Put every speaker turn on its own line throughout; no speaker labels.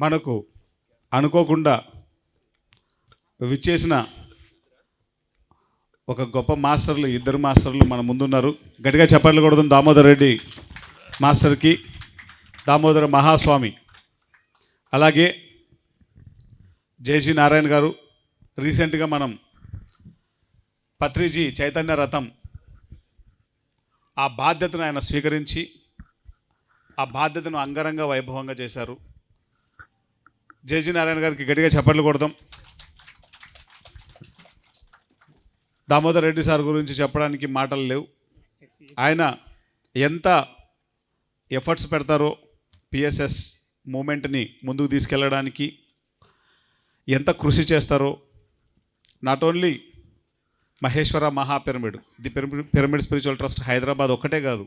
మనకు అనుకోకుండా విచ్చేసిన ఒక గొప్ప మాస్టర్లు ఇద్దరు మాస్టర్లు మన ముందున్నారు. గట్టిగా చెప్పట్లు కొడదాం దామోదర్ రెడ్డి మాస్టర్కి దామోదర మహాస్వామి. అలాగే జయశ్రీ నారాయణ గారు రీసెంట్గా మనం పత్రిజీ చైతన్య రథం ఆ బాధ్యతను ఆయన స్వీకరించి ఆ బాధ్యతను అంగరంగ వైభవంగా చేశారు. జేజీ నారాయణ గారికి గట్టిగా చప్పట్లు కొడదాం దామోదర్ రెడ్డి సార్ గురించి చెప్పడానికి మాటలు లేవు. ఆయన ఎంత ఎఫర్ట్స్ పెడతారో పిఎస్ఎస్ మూమెంట్ని ముందుకు తీసుకెళ్ళడానికి ఎంత కృషి చేస్తారో not only Maheshwara Maha pyramid the pyramid pyramid spiritual trust Hyderabad ఒక్కటే కాదు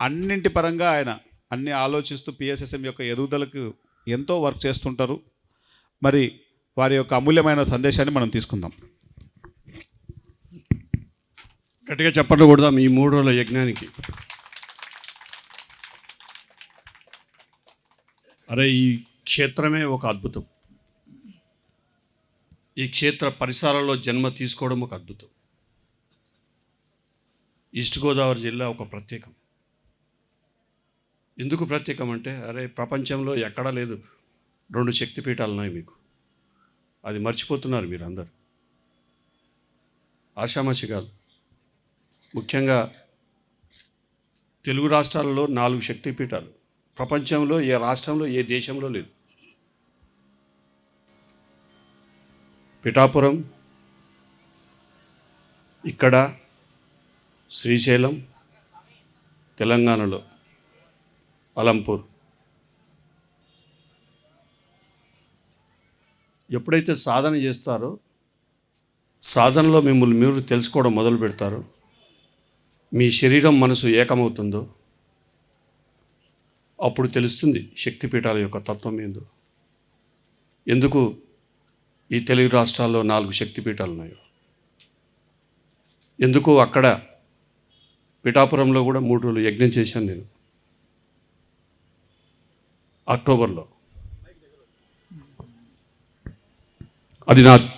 అన్నింటి పరంగా ఆయన అన్ని ఆలోచిస్తూ పిఎస్ఎస్ఎం యొక్క ఎదుగుదలకు ఎంతో వర్క్ చేస్తుంటారు. మరి వారి యొక్క అమూల్యమైన సందేశాన్ని మనం తీసుకుందాం.
గట్టిగా చెప్పట్లు కొడదాం ఈ మూడు రోజుల యజ్ఞానికి. అరే ఈ క్షేత్రమే ఒక అద్భుతం. ఈ క్షేత్ర పరిసరాల్లో జన్మ తీసుకోవడం ఒక అద్భుతం. ఈస్ట్ గోదావరి జిల్లా ఒక ప్రత్యేకం. ఎందుకు ప్రత్యేకం అంటే అరే ప్రపంచంలో ఎక్కడా లేదు. రెండు శక్తిపీఠాలు ఉన్నాయి మీకు. అది మర్చిపోతున్నారు మీరు అందరు ఆషామాషి కాదు. ముఖ్యంగా తెలుగు రాష్ట్రాలలో నాలుగు శక్తిపీఠాలు. ప్రపంచంలో ఏ రాష్ట్రంలో ఏ దేశంలో లేదు. పిఠాపురం ఇక్కడ శ్రీశైలం తెలంగాణలో. అలంపూర్ ఎప్పుడైతే సాధన చేస్తారో సాధనలో మిమ్మల్ని మీరు తెలుసుకోవడం మొదలు పెడతారు. మీ శరీరం మనసు ఏకమవుతుందో అప్పుడు తెలుస్తుంది శక్తిపీఠాల యొక్క తత్వం ఏందో. ఎందుకు? ఈ తెలుగు రాష్ట్రాల్లో నాలుగు శక్తిపీఠాలు ఉన్నాయో. ఎందుకు? అక్కడ పిఠాపురంలో కూడా మూడు రోజులు యజ్ఞం చేశాను నేను. అక్టోబర్లో. అది నా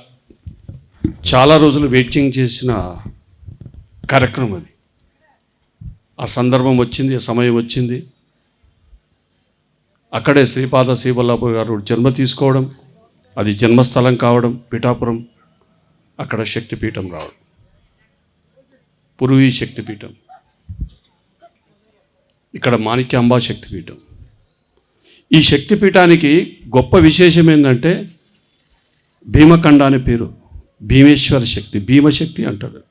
చాలా రోజులు వెయిటింగ్ చేసిన కార్యక్రమం అది. ఆ సందర్భం వచ్చింది ఆ సమయం వచ్చింది. అక్కడే శ్రీపాద శ్రీవల్లాపూర్ గారు జన్మ తీసుకోవడం అది జన్మస్థలం కావడం పిఠాపురం అక్కడ శక్తిపీఠం రావడం. పురువి శక్తిపీఠం. ఇక్కడ మాణిక్యాంబా శక్తిపీఠం. ఈ శక్తిపీఠానికి గొప్ప విశేషం ఏంటంటే భీమఖండ అనే పేరు. భీమేశ్వర శక్తి భీమశక్తి అంటాడు.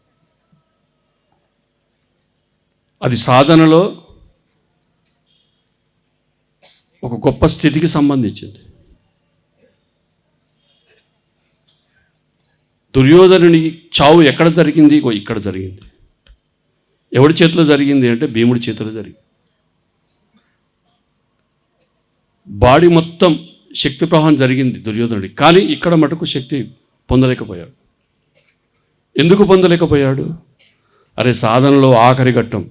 అది సాధనలో ఒక గొప్ప స్థితికి సంబంధించింది. దుర్యోధనుని చావు ఎక్కడ జరిగింది? ఇక్కడ జరిగింది. ఎవడి చేతిలో జరిగింది అంటే భీముడి చేతిలో జరిగింది. బాడీ మొత్తం శక్తి ప్రవాహం జరిగింది దుర్యోధనుడి. కానీ ఇక్కడ మటుకు శక్తి పొందలేకపోయాడు. ఎందుకు పొందలేకపోయాడు? అరే సాధనలో ఆఖరి ఘట్టం.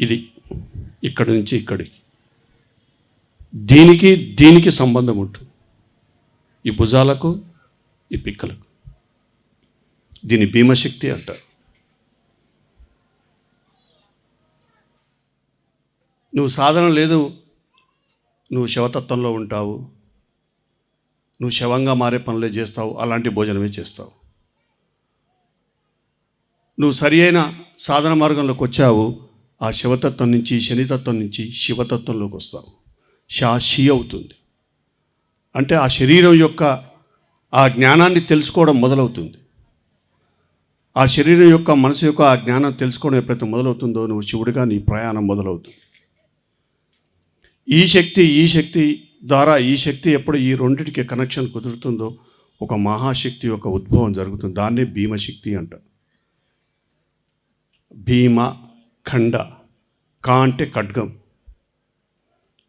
ఇది ఇక్కడి నుంచి ఇక్కడికి దీనికి దీనికి సంబంధం ఉంటుంది ఈ భుజాలకు ఈ పిక్కలకు. దీని భీమశక్తి అంటారు నువ్వు సాధన లేదు నువ్వు శవతత్వంలో ఉంటావు. నువ్వు శవంగా మారే పనులే చేస్తావు. అలాంటి భోజనమే చేస్తావు. నువ్వు సరి అయిన సాధన మార్గంలోకి వచ్చావు. ఆ శివతత్వం నుంచి శనితత్వం నుంచి శివతత్వంలోకి వస్తావు. షా షి అవుతుంది. అంటే ఆ శరీరం యొక్క ఆ జ్ఞానాన్ని తెలుసుకోవడం మొదలవుతుంది. ఆ శరీరం యొక్క మనసు యొక్క ఆ జ్ఞానం తెలుసుకోవడం ఎప్పుడైతే మొదలవుతుందో నువ్వు శివుడిగా నీ ప్రయాణం మొదలవుతుంది. ఈ శక్తి ఈ శక్తి ద్వారా ఈ శక్తి ఎప్పుడు ఈ రెండింటికి కనెక్షన్ కుదురుతుందో ఒక మహాశక్తి యొక్క ఉద్భవం జరుగుతుంది. దాన్నే భీమశక్తి అంటారు భీమ ఖండ కా అంటే ఖడ్గం.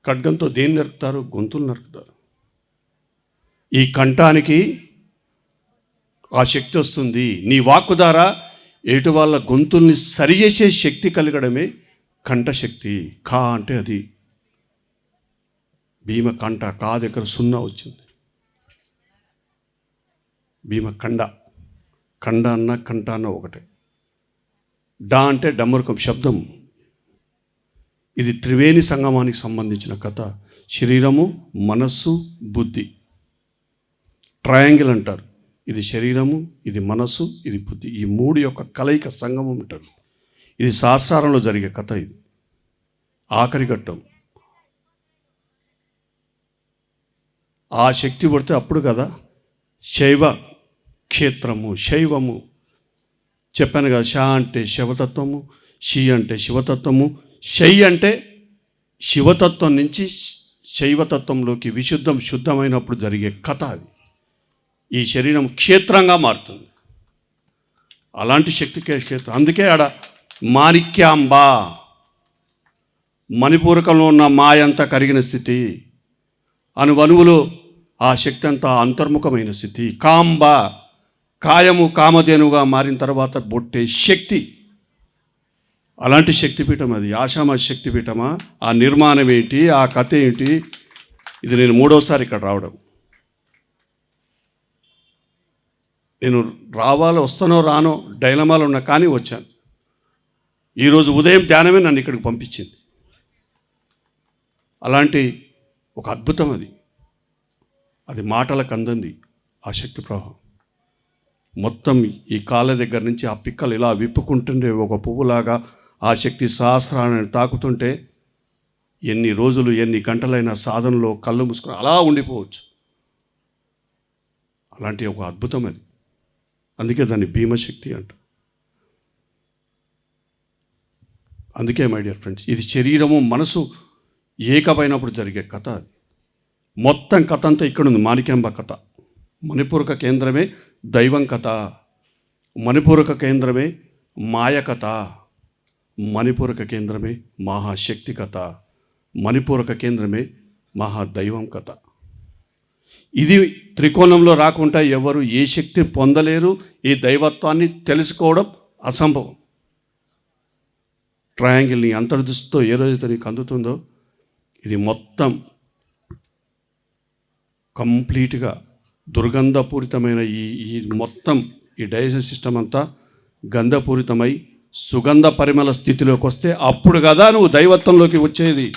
ఖడ్గంతో దేన్ని నరుకుతారు? గొంతులు నరుకుతారు. ఈ కంఠానికి ఆ శక్తి వస్తుంది. నీ వాక్కు ద్వారా ఎటు వాళ్ళ గొంతుల్ని సరిచేసే శక్తి కలగడమే కంఠశక్తి ఖా అంటే అది. భీమ కంట కా దగ్గర సున్నా వచ్చింది. భీమ కండ కండ అన్న కంట అన్న ఒకటే. డా అంటే డమ్మరకం శబ్దం. ఇది త్రివేణి సంగమానికి సంబంధించిన కథ. శరీరము మనస్సు బుద్ధి. ట్రయాంగిల్ అంటారు. ఇది శరీరము ఇది మనస్సు ఇది బుద్ధి. ఈ మూడు యొక్క కలయిక సంగమం అంటారు. ఇది శాస్త్రారంలో జరిగే కథ ఇది. ఆఖరి ఘట్టం. ఆ శక్తి పడితే అప్పుడు కదా శైవ క్షేత్రము శైవము. చెప్పాను కదా షా అంటే శివతత్వము షి అంటే శివతత్వము. శై అంటే శివతత్వం నుంచి శైవతత్వంలోకి విశుద్ధం శుద్ధమైనప్పుడు జరిగే కథ అది. ఈ శరీరం క్షేత్రంగా మారుతుంది. అలాంటి శక్తికే క్షేత్రం. అందుకే ఆడ మాణిక్యాంబ మణిపూరకంలో ఉన్న మాయంతా కరిగిన స్థితి. అనువనువులో ఆ శక్తి అంతా అంతర్ముఖమైన స్థితి కాంబ కాయము కామధేనుగా మారిన తర్వాత బొట్టే శక్తి. అలాంటి శక్తిపీఠం అది. ఆశామ శక్తిపీఠమా? ఆ నిర్మాణం ఏంటి? ఆ కథ ఏంటి? ఇది నేను మూడోసారి ఇక్కడ రావడం. నేను రావాలో వస్తానో రానో డైలమాలో ఉన్నా కానీ వచ్చాను. ఈరోజు ఉదయం ధ్యానమే నన్ను ఇక్కడికి పంపించింది. అలాంటి ఒక అద్భుతం అది. అది మాటలకు అందంది ఆ శక్తి ప్రవాహం. మొత్తం ఈ కాళ్ళ దగ్గర నుంచి ఆ పిక్కలు ఇలా విప్పుకుంటుండే ఒక పువ్వులాగా ఆ శక్తి సహస్రాన్ని తాకుతుంటే ఎన్ని రోజులు ఎన్ని గంటలైన సాధనలో కళ్ళు మూసుకుని అలా ఉండిపోవచ్చు. అలాంటి ఒక అద్భుతం అది. అందుకే దాన్ని భీమశక్తి అంట అందుకే మై డియర్ ఫ్రెండ్స్ ఇది శరీరము మనసు ఏకమైనప్పుడు జరిగే కథ అది. మొత్తం కథ అంతా ఇక్కడ ఉంది మాణిక్యాంబ కథ. మణిపూరక కేంద్రమే దైవం కథ. మణిపూరక కేంద్రమే మాయ కథ. మణిపూరక కేంద్రమే మహాశక్తి కథ. మణిపూరక కేంద్రమే మహాదైవం కథ. ఇది త్రికోణంలో రాకుండా ఎవరు ఏ శక్తి పొందలేరు. ఈ దైవత్వాన్ని తెలుసుకోవడం అసంభవం. ట్రయాంగిల్ని అంతర్దృష్టితో ఏ రోజైతే నీకు అందుతుందో ఇది మొత్తం కంప్లీట్గా దుర్గంధపూరితమైన ఈ ఈ మొత్తం ఈ డైజెషన్ సిస్టమ్ అంతా గంధపూరితమై సుగంధ పరిమళ స్థితిలోకి వస్తే అప్పుడు కదా నువ్వు దైవత్వంలోకి వచ్చేది.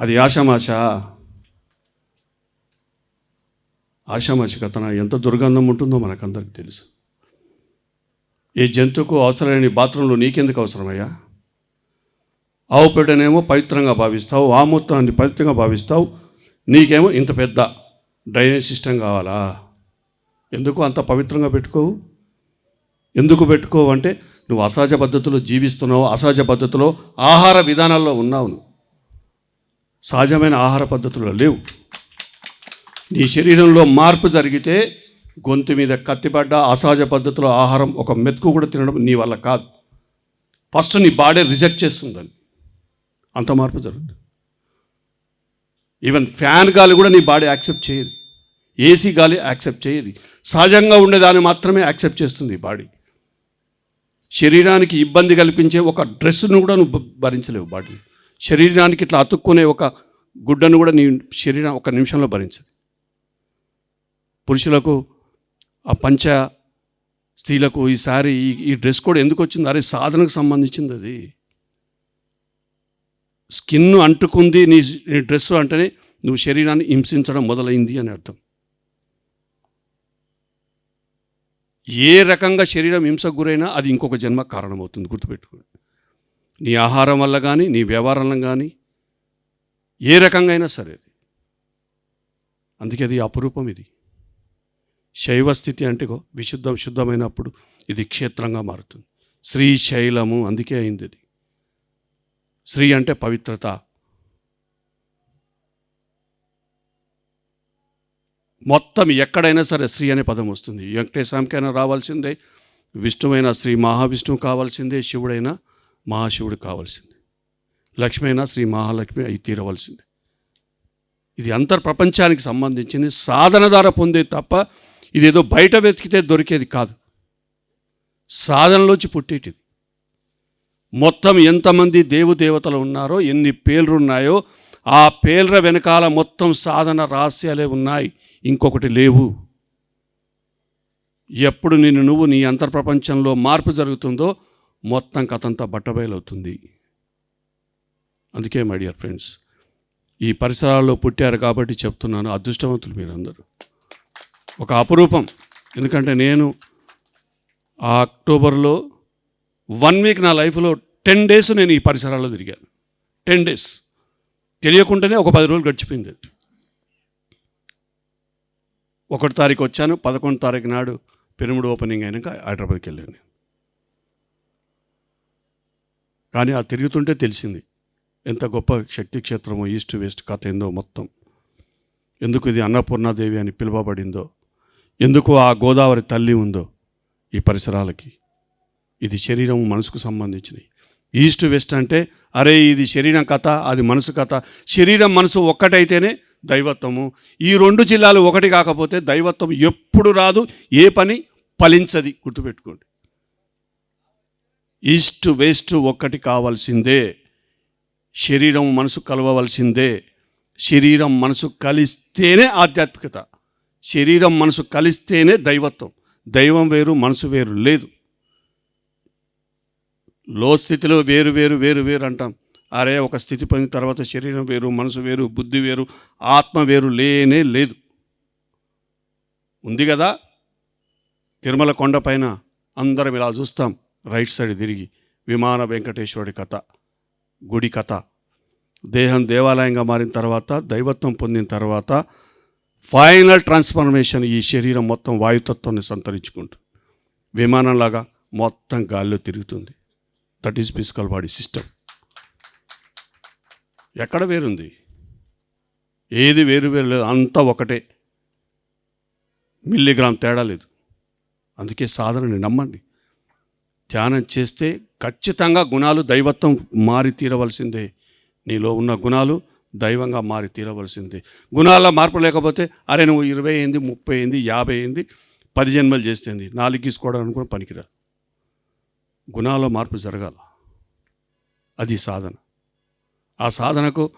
అది ఆషామాష. ఆషామాష కథన ఎంత దుర్గంధం ఉంటుందో మనకందరికి తెలుసు. ఏ జంతువుకు అవసరమైన బాత్రూంలో నీకెందుకు అవసరమయ్యా? ఆవు పేడనేమో పవిత్రంగా భావిస్తావు ఆమూత్రాన్ని పవిత్రంగా భావిస్తావు నీకేమో ఇంత పెద్ద డ్రైనేజ్ సిస్టమ్ కావాలా? ఎందుకు అంత పవిత్రంగా పెట్టుకోవు? ఎందుకు పెట్టుకోవు అంటే నువ్వు అసహజ పద్ధతిలో జీవిస్తున్నావు అసహజ పద్ధతిలో ఆహార విధానాల్లో ఉన్నావు నువ్వు. సహజమైన ఆహార పద్ధతులు లేవు. నీ శరీరంలో మార్పు జరిగితే గొంతు మీద కత్తిపడ్డ అసహజ పద్ధతిలో ఆహారం ఒక మెతుకు కూడా తినడం నీ వల్ల కాదు. ఫస్ట్ నీ బాడీ రిజెక్ట్ చేస్తుందని. అంత మార్పు జరుగుతుంది. ఈవెన్ ఫ్యాన్ గాలి కూడా నీ బాడీ యాక్సెప్ట్ చేయదు. ఏసీ గాలి యాక్సెప్ట్ చేయదు. సహజంగా ఉండేదాన్ని మాత్రమే యాక్సెప్ట్ చేస్తుంది ఈ బాడీ. శరీరానికి ఇబ్బంది కల్పించే ఒక డ్రెస్సును కూడా నువ్వు భరించలేవు బాడీ శరీరానికి ఇట్లా అతుక్కునే ఒక గుడ్డను కూడా నీ శరీరం ఒక నిమిషంలో భరించదు. పురుషులకు ఆ పంచ స్త్రీలకు ఈసారి ఈ ఈ డ్రెస్ కోడ్ ఎందుకు వచ్చింది? అరే సాధనకు సంబంధించింది అది. స్కిన్ అంటుకుంది నీ నీ డ్రెస్ అంటేనే నువ్వు శరీరాన్ని హింసించడం మొదలైంది అని అర్థం. ఏ రకంగా శరీరం హింసకు గురైనా అది ఇంకొక జన్మ కారణమవుతుంది గుర్తుపెట్టుకోండి. నీ ఆహారం వల్ల కానీ నీ వ్యవహారం కానీ ఏ రకంగా అయినా సరే అది. అందుకే అది అపురూపం ఇది. శైవ స్థితి అంటే విశుద్ధం శుద్ధమైనప్పుడు ఇది క్షేత్రంగా మారుతుంది. శ్రీశైలము అందుకే అయింది అది. శ్రీ అంటే పవిత్రత. మొత్తం ఎక్కడైనా సరే శ్రీ అనే పదం వస్తుంది. వెంకటేశ్వరంకైనా రావాల్సిందే విష్ణువైన శ్రీ మహావిష్ణువు కావాల్సిందే శివుడైనా మహాశివుడు కావాల్సిందే. లక్ష్మి అయినా శ్రీ మహాలక్ష్మి అయి తీరవలసిందే. ఇది అంతర్ ప్రపంచానికి సంబంధించింది. సాధన ద్వారా పొందేది తప్ప ఇదేదో బయట వెతికితే దొరికేది కాదు. సాధనలోంచి పుట్టేటిది. మొత్తం ఎంతమంది దేవుదేవతలు ఉన్నారో ఎన్ని పేర్లు ఉన్నాయో ఆ పేర్ల వెనకాల మొత్తం సాధన రహస్యాలే ఉన్నాయి. ఇంకొకటి లేవు. ఎప్పుడు నేను నువ్వు నీ అంతర్ప్రపంచంలో మార్పు జరుగుతుందో మొత్తం కథంతా బట్టబయలవుతుంది. అందుకే మై డియర్ ఫ్రెండ్స్ ఈ పరిసరాల్లో పుట్టారు కాబట్టి చెప్తున్నాను అదృష్టవంతులు మీరందరూ. ఒక అపురూపం. ఎందుకంటే నేను ఆ అక్టోబర్లో వన్ వీక్ నా లైఫ్లో టెన్ డేస్ నేను ఈ పరిసరాల్లో తిరిగాను. Ten days. తెలియకుండానే ఒక పది రోజులు గడిచిపోయింది ఒకటి తారీఖు వచ్చాను పదకొండు తారీఖు నాడు పెరుముడు ఓపెనింగ్ అయినాక హైదరాబాద్కి వెళ్ళాను కానీ ఆ తిరుగుతుంటే తెలిసింది ఎంత గొప్ప శక్తి క్షేత్రమో ఈస్ట్ వెస్ట్ కథ ఏందో మొత్తం. ఎందుకు ఇది అన్నపూర్ణాదేవి అని పిలువబడిందో ఎందుకు ఆ గోదావరి తల్లి ఉందో ఈ పరిసరాలకి? ఇది శరీరం మనసుకు సంబంధించినవి ఈస్ట్ వెస్ట్ అంటే అరే ఇది శరీరం కథ అది మనసు కథ. శరీరం మనసు ఒక్కటైతేనే దైవత్వము. ఈ రెండు జిల్లాలు ఒకటి కాకపోతే దైవత్వం ఎప్పుడు రాదు ఏ పని ఫలించది గుర్తుపెట్టుకోండి. ఈస్ట్ వెస్ట్ ఒక్కటి కావాల్సిందే. శరీరం మనసు కలవవలసిందే. శరీరం మనసు కలిస్తేనే ఆధ్యాత్మికత. శరీరం మనసు కలిస్తేనే దైవత్వం. దైవం వేరు మనసు వేరు లేదు. లో స్థితిలో వేరు వేరు వేరు వేరు అంటాం. అరే ఒక స్థితి పొందిన తర్వాత శరీరం వేరు మనసు వేరు బుద్ధి వేరు ఆత్మ వేరు లేనే లేదు. ఉంది కదా? తిరుమల కొండపైన అందరం ఇలా చూస్తాం. రైట్ సైడ్ తిరిగి. విమాన వెంకటేశ్వరుడి కథ గుడి కథ. దేహం దేవాలయంగా మారిన తర్వాత దైవత్వం పొందిన తర్వాత ఫైనల్ ట్రాన్స్ఫర్మేషన్ ఈ శరీరం మొత్తం వాయుతత్వాన్ని సంతరించుకుంటుంది. విమానంలాగా మొత్తం గాల్లో తిరుగుతుంది. That is physical body system ఎక్కడ వేరుంది? ఏది వేరు వేరు లేదు అంతా ఒకటే. మిల్లీగ్రామ్ తేడా లేదు. అందుకే సాధనని నమ్మండి. ధ్యానం చేస్తే ఖచ్చితంగా గుణాలు దైవత్వం మారి తీరవలసిందే. నీలో ఉన్న గుణాలు దైవంగా మారి తీరవలసిందే. గుణాల మార్పు లేకపోతే అరే నువ్వు ఇరవై అయింది ముప్పై అయింది యాభై అయింది పది జన్మలు చేస్తుంది నాలుగు తీసుకోవడానికి కూడా పనికిరా గుణాల్లో మార్పు జరగాల. అది సాధన. ఆ సాధనకు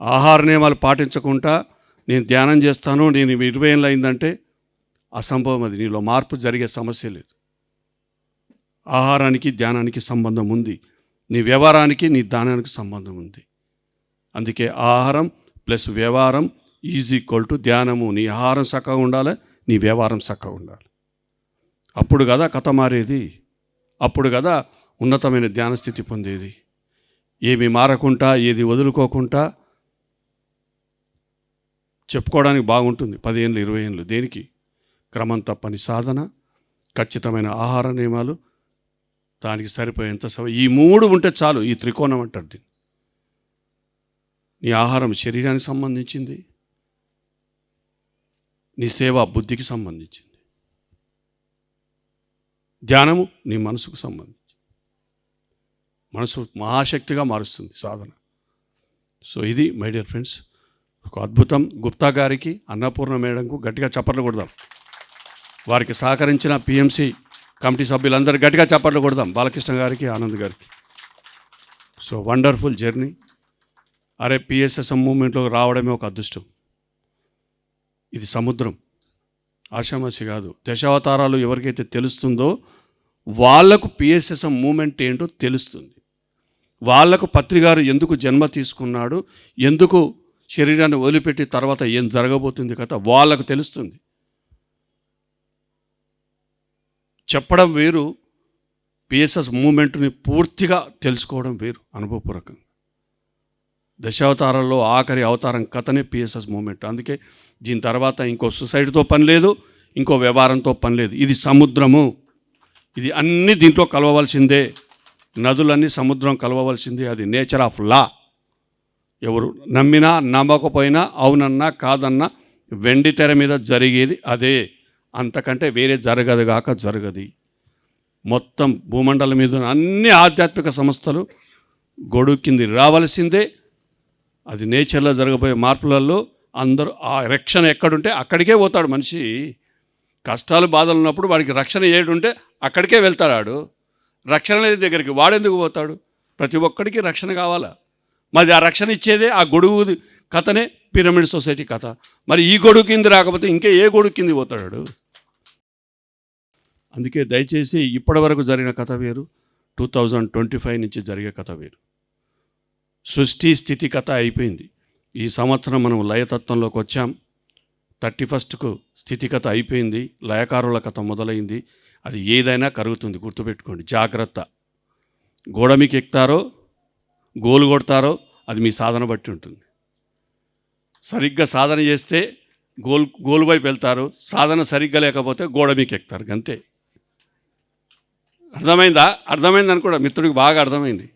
ఆహార నియమాలు పాటించకుండా నేను ధ్యానం చేస్తాను నేను ఇరవై ఏళ్ళు అయిందంటే అసంభవం అది. నీలో మార్పు జరిగే సమస్య లేదు. ఆహారానికి ధ్యానానికి సంబంధం ఉంది. నీ వ్యవహారానికి నీ ధ్యానానికి సంబంధం ఉంది. అందుకే ఆహారం ప్లస్ వ్యవహారం ఈజ్ ఈక్వల్ టు ధ్యానము. నీ ఆహారం చక్కగా ఉండాలి నీ వ్యవహారం చక్కగా ఉండాలి. అప్పుడు కదా కథ మారేది. అప్పుడు కదా ఉన్నతమైన ధ్యాన స్థితి పొందేది. ఏమి మారకుండా ఏది వదులుకోకుండా చెప్పుకోవడానికి బాగుంటుంది. పదిహేనులు ఇరవై ఏళ్ళు దేనికి? క్రమం తప్పని సాధన ఖచ్చితమైన ఆహార నియమాలు దానికి సరిపోయేంత సమయం ఈ మూడు ఉంటే చాలు ఈ త్రికోణం అంటారు దీన్ని. నీ ఆహారం శరీరానికి సంబంధించింది నీ సేవ బుద్ధికి సంబంధించింది. ధ్యానము నీ మనసుకు సంబంధించి. మనసు మహాశక్తిగా మారుస్తుంది సాధన. సో ఇది మై డియర్ ఫ్రెండ్స్ ఒక అద్భుతం. గుప్తా గారికి అన్నపూర్ణ మేడంకు గట్టిగా చప్పట్లు కొడదాం. వారికి సహకరించిన పిఎంసి కమిటీ సభ్యులందరూ గట్టిగా చప్పట్లు కొడదాం. బాలకృష్ణ గారికి ఆనంద్ గారికి. So wonderful journey. అరే పిఎస్ఎస్ఎం మూమెంట్లోకి రావడమే ఒక అదృష్టం. ఇది సముద్రం. ఆషామాసి కాదు. దశావతారాలు ఎవరికైతే తెలుస్తుందో వాళ్ళకు పిఎస్ఎస్ఎం మూమెంట్ ఏంటో తెలుస్తుంది. వాళ్ళకు పత్రికారు ఎందుకు జన్మ తీసుకున్నాడు ఎందుకు శరీరాన్ని వదిలిపెట్టి తర్వాత ఏం జరగబోతుంది కదా వాళ్ళకు తెలుస్తుంది. చెప్పడం వేరు పిఎస్ఎస్ మూమెంట్ని పూర్తిగా తెలుసుకోవడం వేరు అనుభవపూర్వకంగా. దశావతారాల్లో ఆఖరి అవతారం కథనే పిఎస్ఎస్ మూమెంట్. అందుకే దీని తర్వాత ఇంకో సొసైటీతో పని లేదు ఇంకో వ్యవహారంతో పని లేదు. ఇది సముద్రము. ఇది అన్ని దీంట్లో కలవవలసిందే. నదులన్నీ సముద్రం కలవవలసిందే. అది నేచర్ ఆఫ్ లా. ఎవరు నమ్మినా నమ్మకపోయినా అవునన్నా కాదన్నా వెండి తెర మీద జరిగేది అదే. అంతకంటే వేరే జరగదు గాక జరగది. మొత్తం భూమండలం మీద అన్ని ఆధ్యాత్మిక సంస్థలు గొడుగు కింది రావలసిందే. అది నేచర్లో జరగబోయే మార్పులలో అందరూ ఆ రక్షణ ఎక్కడుంటే అక్కడికే పోతాడు మనిషి. కష్టాలు బాధలు ఉన్నప్పుడు వాడికి రక్షణ ఏడుంటే అక్కడికే వెళ్తాడు రక్షణ లేని దగ్గరికి వాడెందుకు పోతాడు? ప్రతి ఒక్కడికి రక్షణ కావాలా? మరి ఆ రక్షణ ఇచ్చేదే ఆ గొడుగు కథనే పిరమిడ్ సొసైటీ కథ. మరి ఈ గొడుగు కింద రాకపోతే ఇంకా ఏ గొడుగు కింద పోతాడు అందుకే దయచేసి ఇప్పటివరకు జరిగిన కథ వేరు. టూ థౌజండ్ ట్వంటీ ఫైవ్ నుంచి జరిగే కథ వేరు. సృష్టి స్థితి కథ అయిపోయింది. ఈ సంవత్సరం మనం లయతత్వంలోకి వచ్చాం. థర్టీ ఫస్ట్కు స్థితికథ అయిపోయింది. లయకారుల కథ మొదలైంది. అది ఏదైనా కరుగుతుంది. గుర్తుపెట్టుకోండి. జాగ్రత్త. గోడ మీకు ఎక్కుతారో గోలు కొడతారో అది మీ సాధన బట్టి ఉంటుంది. సరిగ్గా సాధన చేస్తే గోల్ గోలు వైపు వెళ్తారు. సాధన సరిగ్గా లేకపోతే గోడ మీకు ఎక్కుతారు. అంతే అర్థమైందా? అర్థమైంది అనుకోండి. మిత్రుడికి బాగా అర్థమైంది.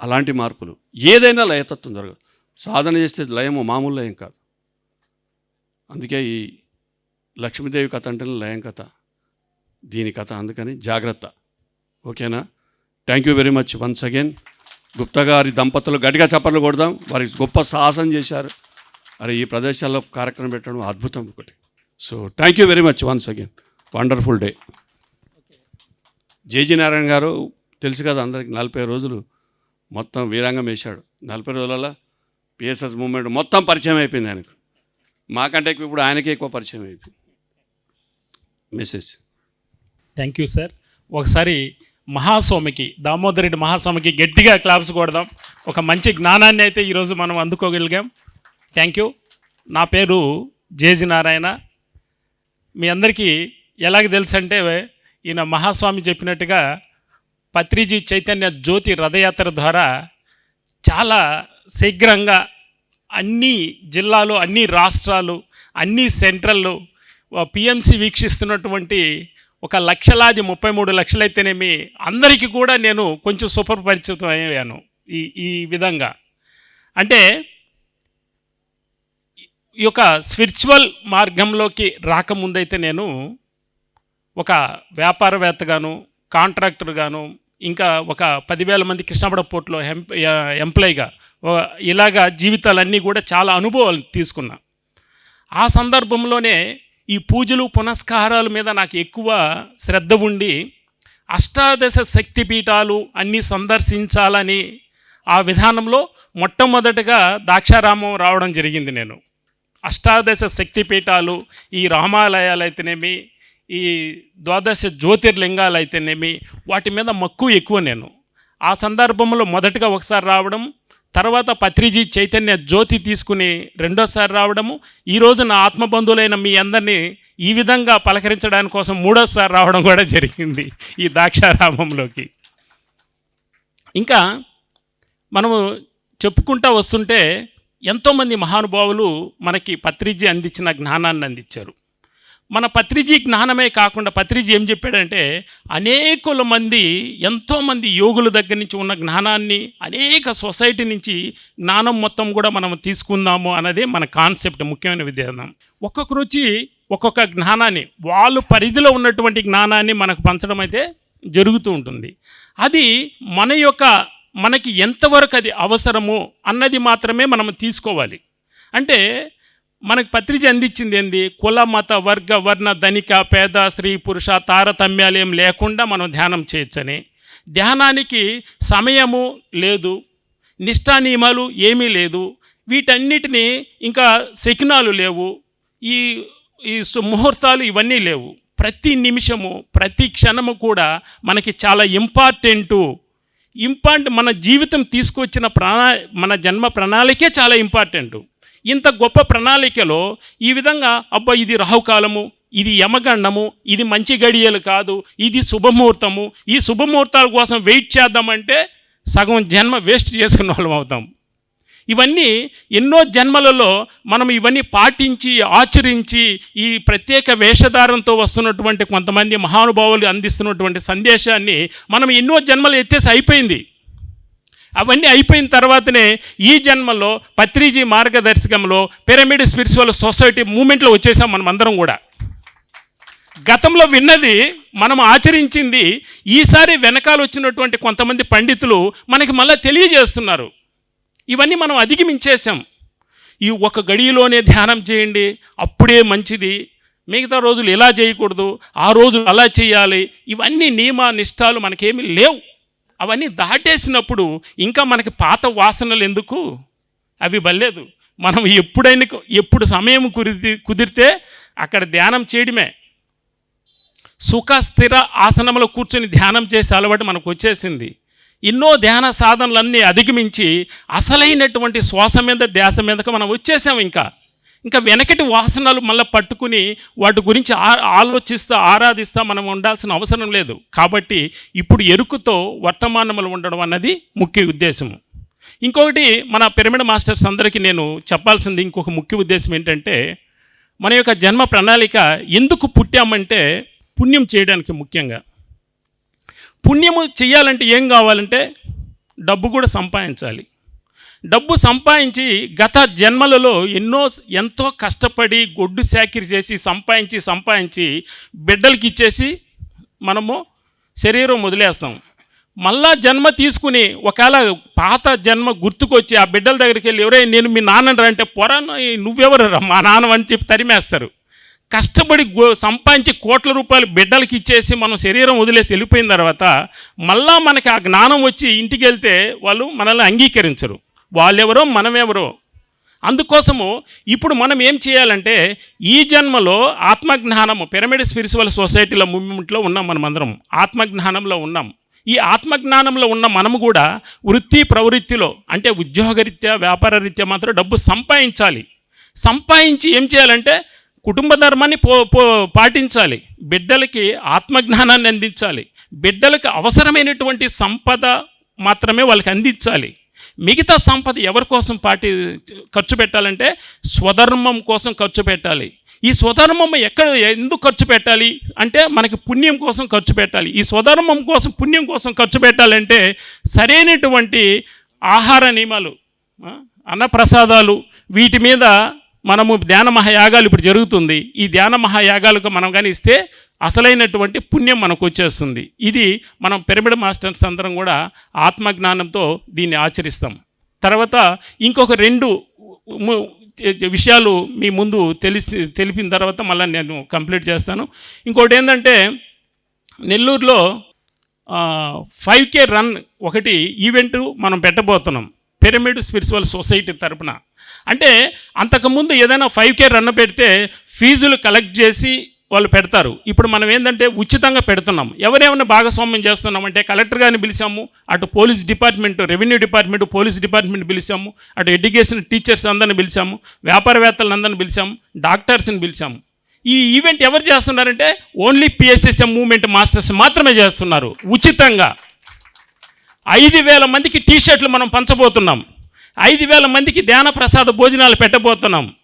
అలాంటి మార్పులు. ఏదైనా లయతత్వం జరగదు. సాధన చేస్తే లయము మామూలు లయం కాదు. అందుకే ఈ లక్ష్మీదేవి కథ అంటే లయం కథ. దీని కథ అందుకని జాగ్రత్త. ఓకేనా? Thank you very much once again Gupta గారి దంపతులు గట్టిగా చప్పట్లు కొడదాం. వారికి గొప్ప సాహసం చేశారు. అరే ఈ ప్రదేశాల్లో కార్యక్రమం పెట్టడం అద్భుతం ఒకటి. So thank you very much once again wonderful day JG Narayana గారు తెలుసు కదా అందరికి నలభై రోజులు మొత్తం వీరంగం వేశాడు. నలభై రోజులలో పిఎస్ఎస్ మూమెంట్ మొత్తం పరిచయం అయిపోయింది ఆయనకు. మాకంటే ఎక్కువ ఇప్పుడు ఆయనకే ఎక్కువ పరిచయం అయిపోయింది. మెసేజ్
థ్యాంక్ యూ సార్ ఒకసారి మహాస్వామికి దామోదరెడ్డి మహాస్వామికి గట్టిగా క్లాప్స్ కొడదాం. ఒక మంచి జ్ఞానాన్ని అయితే ఈరోజు మనం అందుకోగలిగాం. థ్యాంక్ యూ నా పేరు జేజి నారాయణ. మీ అందరికీ ఎలాగ తెలుసు అంటే ఈయన మహాస్వామి చెప్పినట్టుగా పత్రిజీ చైతన్య జ్యోతి రథయాత్ర ద్వారా చాలా శీఘ్రంగా అన్ని జిల్లాలు అన్ని రాష్ట్రాలు అన్ని సెంట్రల్లో పిఎంసి వీక్షిస్తున్నటువంటి ఒక లక్షలాది ముప్పై మూడు లక్షలైతేనేమి అందరికీ కూడా నేను కొంచెం సుపరిపరిచితం అయ్యాను ఈ ఈ విధంగా. అంటే ఈ యొక్క స్పిరిచువల్ మార్గంలోకి రాకముందైతే నేను ఒక వ్యాపారవేత్తగాను కాంట్రాక్టర్గాను ఇంకా ఒక పదివేల మంది కృష్ణపడం పోర్ట్లో ఎం ఎంప్లాయీగా ఓ- ఇలాగా జీవితాలన్నీ కూడా చాలా అనుభవాలు తీసుకున్నా. ఆ సందర్భంలోనే ఈ పూజలు పునస్కారాల మీద నాకు ఎక్కువ శ్రద్ధ ఉండి అష్టాదశ శక్తి పీఠాలు అన్నీ సందర్శించాలని ఆ విధానంలో మొట్టమొదటగా దాక్షారామం రావడం జరిగింది నేను. అష్టాదశ శక్తి పీఠాలు ఈ రామాలయాలు అయితేనేమి ఈ ద్వాదశ జ్యోతిర్లింగాలు అయితేనేమి వాటి మీద మక్కువ ఎక్కువ నేను. ఆ సందర్భంలో మొదటగా ఒకసారి రావడం తర్వాత పత్రిజీ చైతన్య జ్యోతి తీసుకుని రెండోసారి రావడము ఈరోజు నా ఆత్మబంధువులైన మీ అందరినీ ఈ విధంగా పలకరించడానికి కోసం మూడోసారి రావడం కూడా జరిగింది ఈ దాక్షారామంలోకి. ఇంకా మనము చెప్పుకుంటా వస్తుంటే ఎంతోమంది మహానుభావులు మనకి పత్రిజీ అందించిన జ్ఞానాన్ని అందించారు. మన పత్రిజీ జ్ఞానమే కాకుండా పత్రిజీ ఏం చెప్పాడంటే అనేకుల మంది ఎంతోమంది యోగుల దగ్గర నుంచి ఉన్న జ్ఞానాన్ని అనేక సొసైటీ నుంచి జ్ఞానం మొత్తం కూడా మనం తీసుకుందాము అన్నదే మన కాన్సెప్ట్ ముఖ్యమైన విధానం. ఒక్కొక్కరు వచ్చి ఒక్కొక్క జ్ఞానాన్ని వాళ్ళు పరిధిలో ఉన్నటువంటి జ్ఞానాన్ని మనకు పంచడం అయితే జరుగుతూ ఉంటుంది. అది మన యొక్క మనకి ఎంతవరకు అది అవసరము అన్నది మాత్రమే మనం తీసుకోవాలి. అంటే మనకు పత్రిక అందించింది ఏంది? కుల మత వర్గ వర్ణ ధనిక పేద స్త్రీ పురుష తారతమ్యాలు ఏం లేకుండా మనం ధ్యానం చేయొచ్చని. ధ్యానానికి సమయము లేదు నిష్ఠా నియమాలు ఏమీ లేదు. వీటన్నిటినీ ఇంకా శకినాలు లేవు. ఈ ఈ సు- ముహూర్తాలు ఇవన్నీ లేవు. ప్రతి నిమిషము ప్రతి క్షణము కూడా మనకి చాలా ఇంపార్టెంటు. ఇంపార్ట్ మన జీవితం తీసుకొచ్చిన ప్రణా మన జన్మ ప్రణాళికే చాలా ఇంపార్టెంట్. ఇంత గొప్ప ప్రణాళికలో ఈ విధంగా అబ్బా ఇది రాహుకాలము ఇది యమగండము ఇది మంచి గడియలు కాదు ఇది శుభముహూర్తము ఈ శుభముహూర్తాల కోసం వెయిట్ చేద్దామంటే సగం జన్మ వేస్ట్ చేసుకున్న వాళ్ళం అవుతాం. ఇవన్నీ ఎన్నో జన్మలలో మనం ఇవన్నీ పాటించి ఆచరించి ఈ ప్రత్యేక వేషధారంతో వస్తున్నటువంటి కొంతమంది మహానుభావులు అందిస్తున్నటువంటి సందేశాన్ని మనం ఎన్నో జన్మలు ఎత్తేసి అయిపోయింది. అవన్నీ అయిపోయిన తర్వాతనే ఈ జన్మలో పత్రిజీ మార్గదర్శకంలో పిరమిడ్ స్పిరిచువల్ సొసైటీ మూమెంట్లో వచ్చేసాం మనం అందరం కూడా. గతంలో విన్నది మనం ఆచరించింది ఈసారి వెనకాల వచ్చినటువంటి కొంతమంది పండితులు మనకి మళ్ళీ తెలియజేస్తున్నారు. ఇవన్నీ మనం అధిగమించేసాం ఈ ఒక గడియలోనే ధ్యానం చేయండి అప్పుడే మంచిది. మిగతా రోజులు ఇలా చేయకూడదు ఆ రోజు అలా చేయాలి. ఇవన్నీ నియమ నిష్టాలు మనకేమీ లేవు. అవన్నీ దాటేసినప్పుడు ఇంకా మనకి పాత వాసనలు ఎందుకు? అవి బలేదు మనం ఎప్పుడైనా ఎప్పుడు సమయం కుదిరి కుదిరితే అక్కడ ధ్యానం చేయడమే. సుఖ స్థిర ఆసనంలో కూర్చొని ధ్యానం చేసే అలవాటు మనకు వచ్చేసింది. ఎన్నో ధ్యాన సాధనలన్నీ అధిగమించి అసలైనటువంటి శ్వాస మీద ధ్యాస మీదకు మనం వచ్చేసాం ఇంకా. ఇంకా వెనకటి వాసనలు మళ్ళీ పట్టుకుని వాటి గురించి ఆ- ఆలోచిస్తూ ఆరాధిస్తూ మనం ఉండాల్సిన అవసరం లేదు. కాబట్టి ఇప్పుడు ఎరుకుతో వర్తమానములు ఉండడం అన్నది ముఖ్య ఉద్దేశము. ఇంకొకటి మన పిరమిడ్ మాస్టర్స్ అందరికీ నేను చెప్పాల్సింది ఇంకొక ముఖ్య ఉద్దేశం ఏంటంటే మన యొక్క జన్మ ప్రణాళిక ఎందుకు పుట్టామంటే పుణ్యం చేయడానికి ముఖ్యంగా. పుణ్యము చేయాలంటే ఏం కావాలంటే డబ్బు కూడా సంపాదించాలి. డబ్బు సంపాదించి గత జన్మలలో ఎన్నో ఎంతో కష్టపడి గొడ్డు సేకరి చేసి సంపాదించి సంపాదించి బిడ్డలకి ఇచ్చేసి మనము శరీరం వదిలేస్తాం. మళ్ళా జన్మ తీసుకుని ఒకవేళ పాత జన్మ గుర్తుకొచ్చి ఆ బిడ్డల దగ్గరికి వెళ్ళి ఎవరే నేను మీ నాన్నరా అంటే పొరా నువ్వెవరు మా నాన్న అని చెప్పి తరిమేస్తారు. కష్టపడి గో సంపాదించి కోట్ల రూపాయలు బిడ్డలకి ఇచ్చేసి మనం శరీరం వదిలేసి వెళ్ళిపోయిన తర్వాత మళ్ళా మనకి ఆ జ్ఞానం వచ్చి ఇంటికి వెళ్తే వాళ్ళు మనల్ని అంగీకరించరు. వాళ్ళెవరో మనమెవరో. అందుకోసము ఇప్పుడు మనం ఏం చేయాలంటే ఈ జన్మలో ఆత్మజ్ఞానము పిరమిడ్ స్పిరిచువల్ సొసైటీలో మూమెంట్లో ఉన్నాం మనం అందరం ఆత్మజ్ఞానంలో ఉన్నాం. ఈ ఆత్మజ్ఞానంలో ఉన్న మనము కూడా వృత్తి ప్రవృత్తిలో అంటే ఉద్యోగరీత్యా వ్యాపార రీత్యా మాత్రం డబ్బు సంపాదించాలి. సంపాదించి ఏం చేయాలంటే కుటుంబ ధర్మాన్ని పో పో పాటించాలి. బిడ్డలకి ఆత్మజ్ఞానాన్ని అందించాలి. బిడ్డలకు అవసరమైనటువంటి సంపద మాత్రమే వాళ్ళకి అందించాలి. మిగతా సంపద ఎవరి కోసం పాటి ఖర్చు పెట్టాలంటే స్వధర్మం కోసం ఖర్చు పెట్టాలి. ఈ స్వధర్మం ఎక్కడ ఎందుకు ఖర్చు పెట్టాలి? అంటే మనకి పుణ్యం కోసం ఖర్చు పెట్టాలి. ఈ స్వధర్మం కోసం పుణ్యం కోసం ఖర్చు పెట్టాలంటే సరైనటువంటి ఆహార నియమాలు అన్నప్రసాదాలు వీటి మీద మనము ధ్యాన మహాయాగాలు ఇప్పుడు జరుగుతుంది. ఈ ధ్యాన మహాయాగాలకు మనం కానీ ఇస్తే అసలైనటువంటి పుణ్యం మనకు వచ్చేస్తుంది. ఇది మనం పిరమిడ్ మాస్టర్స్ అందరం కూడా ఆత్మజ్ఞానంతో దీన్ని ఆచరిస్తాం. తర్వాత ఇంకొక రెండు విషయాలు మీ ముందు తెలిసి తెలిపిన తర్వాత మళ్ళీ నేను కంప్లీట్ చేస్తాను. ఇంకోటి ఏంటంటే నెల్లూరులో ఫైవ్ కే రన్ ఒకటి ఈవెంట్ మనం పెట్టబోతున్నాం. పిరమిడ్ స్పిరిచువల్ సొసైటీ తరపున. అంటే అంతకుముందు ఏదైనా ఫైవ్ కే రన్ పెడితే ఫీజులు కలెక్ట్ చేసి వాళ్ళు పెడతారు. ఇప్పుడు మనం ఏంటంటే ఉచితంగా పెడుతున్నాం. ఎవరేమైనా భాగస్వామ్యం చేస్తున్నాం అంటే కలెక్టర్ గారిని పిలిచాము అటు police department revenue department police department పిలిచాము అటు ఎడ్యుకేషన్ టీచర్స్ అందరిని పిలిచాము వ్యాపారవేత్తలను అందరిని పిలిచాము డాక్టర్స్ని పిలిచాము. ఈ ఈవెంట్ ఎవరు చేస్తున్నారంటే ఓన్లీ పిఎస్ఎస్ఎం మూవ్మెంట్ మాస్టర్స్ మాత్రమే చేస్తున్నారు ఉచితంగా. ఐదు వేల మందికి టీ షర్ట్లు మనం పంచబోతున్నాం. ఐదు వేల మందికి ధ్యాన ప్రసాద భోజనాలు పెట్టబోతున్నాం.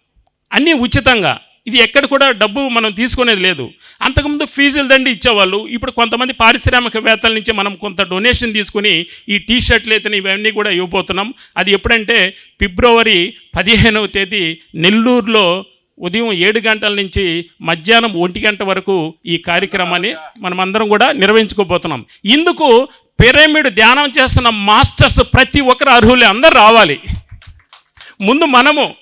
అన్నీ ఉచితంగా. ఇది ఎక్కడ కూడా డబ్బు మనం తీసుకునేది లేదు. అంతకుముందు ఫీజులు దండి ఇచ్చేవాళ్ళు. ఇప్పుడు కొంతమంది పారిశ్రామికవేత్తల నుంచి మనం కొంత డొనేషన్ తీసుకుని ఈ టీ షర్ట్లు అయితే ఇవన్నీ కూడా ఇవ్వబోతున్నాం. అది ఎప్పుడంటే ఫిబ్రవరి పదిహేనవ తేదీ నెల్లూరులో ఉదయం ఏడు గంటల నుంచి మధ్యాహ్నం ఒంటి గంట వరకు ఈ కార్యక్రమాన్ని మనమందరం కూడా నిర్వహించుకోబోతున్నాం. ఇందుకు పిరమిడ్ ధ్యానం చేస్తున్న మాస్టర్స్ ప్రతి ఒక్కరు అర్హులే అందరు రావాలి. ముందు మనము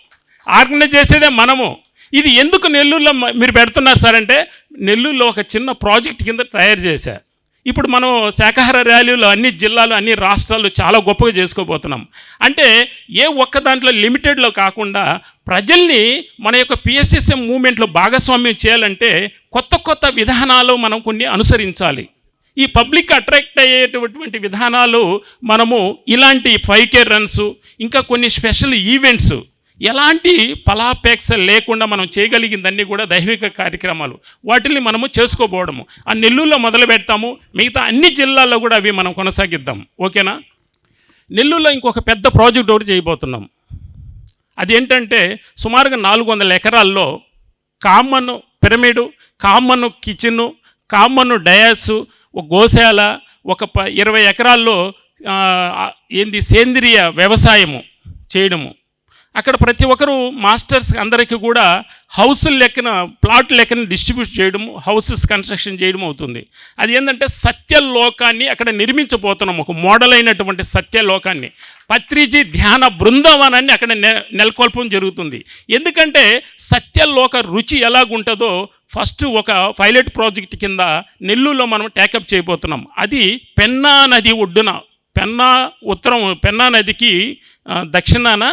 ఆర్గనైజ్ చేసేదే మనము. ఇది ఎందుకు నెల్లూరులో మీరు పెడుతున్నారు సార్ అంటే నెల్లూరులో ఒక చిన్న ప్రాజెక్ట్ కింద తయారు చేశారు ఇప్పుడు మనం శాఖాహార ర్యాలీలు అన్ని జిల్లాలు అన్ని రాష్ట్రాలు చాలా గొప్పగా చేసుకోబోతున్నాం. అంటే ఏ ఒక్క దాంట్లో లిమిటెడ్లో కాకుండా ప్రజల్ని మన యొక్క పిఎస్ఎస్ఎం మూమెంట్లో భాగస్వామ్యం చేయాలంటే కొత్త కొత్త విధానాలు మనం కొన్ని అనుసరించాలి. ఈ పబ్లిక్ అట్రాక్ట్ అయ్యేటటువంటి విధానాలు మనము ఇలాంటి ఫైవ్ కే రన్స్ ఇంకా కొన్ని స్పెషల్ ఈవెంట్స్ ఎలాంటి ఫలాపేక్ష లేకుండా మనం చేయగలిగిందన్నీ కూడా దైవిక కార్యక్రమాలు. వాటిని మనము చేసుకోబోవడము. ఆ నెల్లూరులో మొదలు పెడతాము. మిగతా అన్ని జిల్లాల్లో కూడా అవి మనం కొనసాగిద్దాం. ఓకేనా? నెల్లూరులో ఇంకొక పెద్ద ప్రాజెక్ట్ ఒకటి చేయబోతున్నాం. అదేంటంటే సుమారుగా నాలుగు వందల ఎకరాల్లో common pyramid common kitchen common dais ఒక గోశాల ఒక ప ఇరవై ఎకరాల్లో ఏంది సేంద్రియ వ్యవసాయము చేయడము. అక్కడ ప్రతి ఒక్కరు మాస్టర్స్ అందరికీ కూడా హౌసులు లెక్కన ప్లాట్ లెక్కన డిస్ట్రిబ్యూట్ చేయడం హౌసెస్ కన్స్ట్రక్షన్ చేయడం అవుతుంది. అది ఏంటంటే సత్యలోకాన్ని అక్కడ నిర్మించబోతున్నాం ఒక మోడల్ అయినటువంటి సత్యలోకాన్ని. పత్రిజీ ధ్యాన బృందావనాన్ని అక్కడ నె నెలకొల్పడం జరుగుతుంది. ఎందుకంటే సత్యలోక రుచి ఎలాగుంటుందో ఫస్ట్ ఒక పైలట్ ప్రాజెక్ట్ కింద నెల్లూరులో మనం టేకప్ చేయబోతున్నాం. అది పెన్నా నది ఒడ్డున పెన్నా ఉత్తరం పెన్నా నదికి దక్షిణాన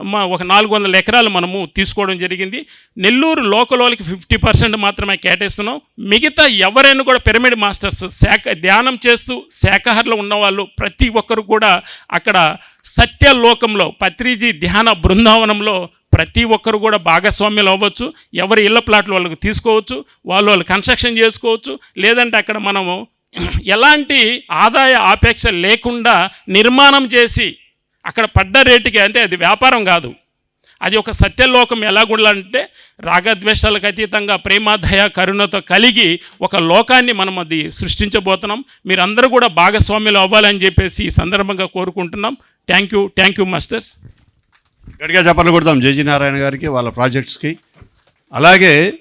మా ఒక నాలుగు వందల ఎకరాలు మనము తీసుకోవడం జరిగింది. నెల్లూరు లోకలోకి ఫిఫ్టీ పర్సెంట్ మాత్రమే కేటాయిస్తున్నాం. మిగతా ఎవరైనా కూడా పిరమిడ్ మాస్టర్స్ శాఖ ధ్యానం చేస్తూ శాఖాహారులు ఉన్నవాళ్ళు ప్రతి ఒక్కరు కూడా అక్కడ సత్యలోకంలో పత్రిజీ ధ్యాన బృందావనంలో ప్రతి ఒక్కరు కూడా భాగస్వామ్యులు అవ్వచ్చు. ఎవరి ఇళ్ళ ప్లాట్లు వాళ్ళకి తీసుకోవచ్చు. వాళ్ళు వాళ్ళు కన్స్ట్రక్షన్ చేసుకోవచ్చు. లేదంటే అక్కడ మనము ఎలాంటి ఆదాయ ఆపేక్ష లేకుండా నిర్మాణం చేసి అక్కడ పడ్డ రేటుకి అంటే అది వ్యాపారం కాదు. అది ఒక సత్యలోకం ఎలాగుండాలంటే రాగద్వేషాలకు అతీతంగా ప్రేమ దయ కరుణతో కలిగి ఒక లోకాన్ని మనం అది సృష్టించబోతున్నాం. మీరందరూ కూడా భాగస్వామ్యులు అవ్వాలని చెప్పేసి ఈ సందర్భంగా కోరుకుంటున్నాం. Thank you thank you masters
గట్టిగా చెప్పలు కొడతాం జేజీ నారాయణ గారికి వాళ్ళ ప్రాజెక్ట్స్కి. అలాగే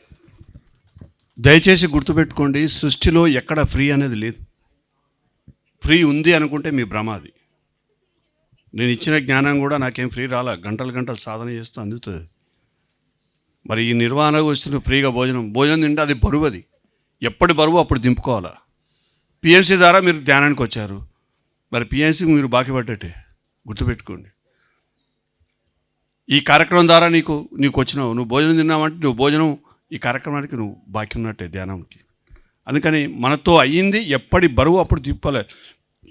దయచేసి గుర్తుపెట్టుకోండి సృష్టిలో ఎక్కడ ఫ్రీ అనేది లేదు. ఫ్రీ ఉంది అనుకుంటే మీ భ్రమ అది. నేను ఇచ్చిన జ్ఞానం కూడా నాకేం ఫ్రీ రాలా. గంటలు గంటలు సాధన చేస్తూ అందుతుంది. మరి ఈ నిర్వహణకు వస్తున్న ఫ్రీగా భోజనం భోజనం తింటే అది బరువు అది. ఎప్పటి బరువు అప్పుడు దింపుకోవాలా? పిఎంసీ ద్వారా మీరు ధ్యానానికి వచ్చారు. మరి పిఎంసీకి మీరు బాకీ పడ్డట్టే. గుర్తుపెట్టుకోండి. ఈ కార్యక్రమం ద్వారా నీకు నీకు వచ్చినావు. నువ్వు భోజనం తిన్నావంటే నువ్వు భోజనం ఈ కార్యక్రమానికి నువ్వు బాకీ ఉన్నట్టే ధ్యానంకి. అందుకని మనతో అయ్యింది ఎప్పటి బరువు అప్పుడు తిప్పాలి.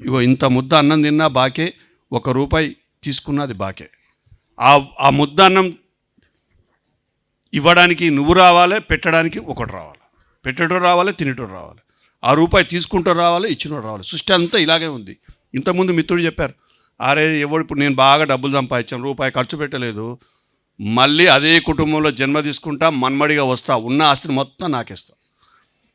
ఇగో ఇంత ముద్ద అన్నం తిన్నా బాకే ఒక రూపాయి తీసుకున్నది బాకే. ఆ ఆ ముద్దన్నం ఇవ్వడానికి నువ్వు రావాలి పెట్టడానికి ఒకటి రావాలి. పెట్టడం రావాలి తినటం రావాలి. ఆ రూపాయి తీసుకుంటూ రావాలి ఇచ్చినోడు రావాలి. సృష్టి అంతా ఇలాగే ఉంది. ఇంతకుముందు మిత్రుడు చెప్పారు అరే ఎవడు ఇప్పుడు నేను బాగా డబ్బులు సంపాదించాను రూపాయి ఖర్చు పెట్టలేదు. మళ్ళీ అదే కుటుంబంలో జన్మ తీసుకుంటా మన్మడిగా వస్తా ఉన్న ఆస్తిని మొత్తం నాకేస్తా.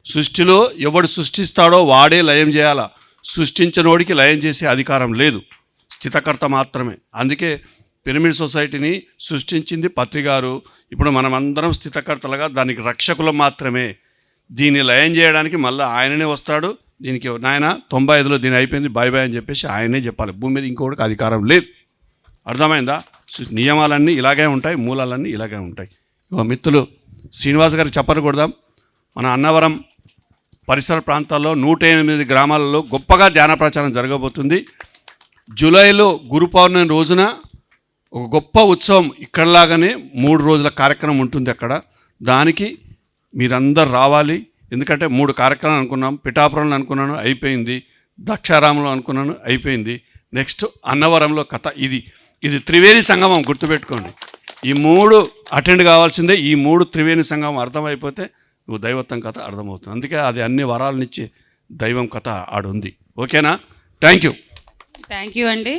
సృష్టిలో ఎవడు సృష్టిస్తాడో వాడే లయం చేయాలా? సృష్టించనోడికి లయం చేసే అధికారం లేదు. స్థితకర్త మాత్రమే. అందుకే పిరమిడ్ సొసైటీని సృష్టించింది పత్రి గారు. ఇప్పుడు మనమందరం స్థితకర్తలుగా దానికి రక్షకులు మాత్రమే. దీన్ని లయం చేయడానికి మళ్ళీ ఆయననే వస్తాడు. దీనికి నాయన తొంభై ఐదులో దీని అయిపోయింది బాయ్ బాయ్ అని చెప్పేసి ఆయనే చెప్పాలి. భూమి మీద ఇంకోటికి అధికారం లేదు. అర్థమైందా? నియమాలన్నీ ఇలాగే ఉంటాయి మూలాలన్నీ ఇలాగే ఉంటాయి. ఇగో మిత్రులు శ్రీనివాస్ గారికి చెప్పకూడదాం మన అన్నవరం పరిసర ప్రాంతాల్లో నూట ఎనిమిది గ్రామాలలో గొప్పగా ధ్యాన ప్రచారం జరగబోతుంది. జూలైలో గురు పౌర్ణమి రోజున ఒక గొప్ప ఉత్సవం ఇక్కడలాగానే మూడు రోజుల కార్యక్రమం ఉంటుంది అక్కడ. దానికి మీరందరు రావాలి. ఎందుకంటే మూడు కార్యక్రమాలు అనుకున్నాం. పిఠాపురంలో అనుకున్నాను అయిపోయింది. దక్షారామంలో అనుకున్నాను అయిపోయింది. నెక్స్ట్ అన్నవరంలో కథ ఇది. ఇది త్రివేణి సంగమం గుర్తుపెట్టుకోండి. ఈ మూడు అటెండ్ కావాల్సిందే. ఈ మూడు త్రివేణి సంగమం అర్థమైపోతే నువ్వు దైవత్వం కథ అర్థమవుతుంది. అందుకే అది అన్ని వరాలనిచ్చే దైవం కథ ఆడుంది. ఓకేనా? Thank you.
థ్యాంక్ యూ అండి.